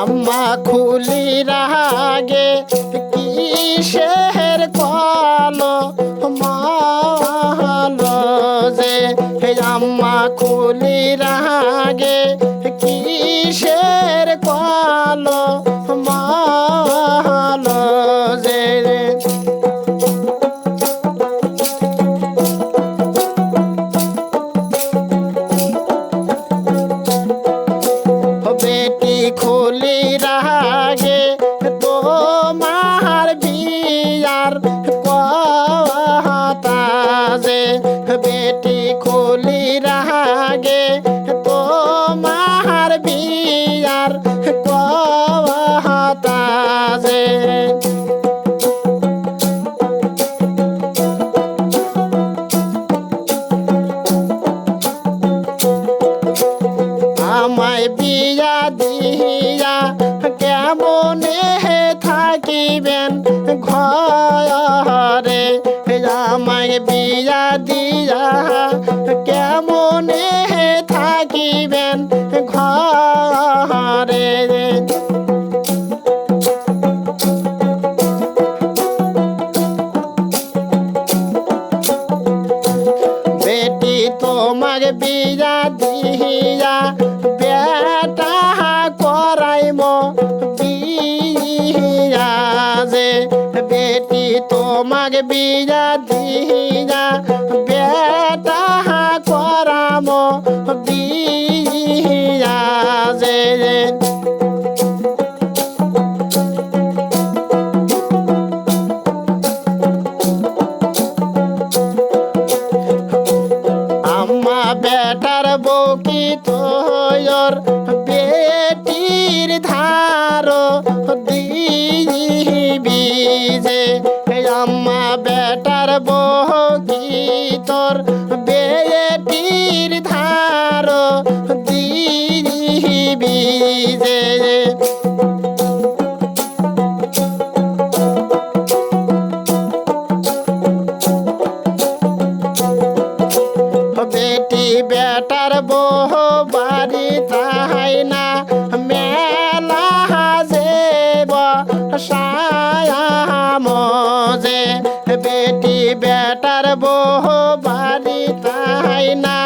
আম্মা খুলি রাগে কিসের কলো মালো যে আম্মা খুলি রাগে কিসের কলো খুলি রাগে তোমার বিয়ার কথা যে বেটি খুলি কেমনে থাকিবেন ঘরে। আমায় বিয়া দিয়া কেমনে থাকিবেন ঘরে? বেটি তোমার বিয়া দিয়া তোমার বিয়া দিয়া বেটা করাম বিয়া যে। আম্মা বেটার বউকি তোর বেটির ধার বউকি তোর বেটির ধার দিবি যে বেটি বেটার বহ বাড়ি তাহাই না সায়ামজে বেটি বেটার বহ বাড়ি তাই না।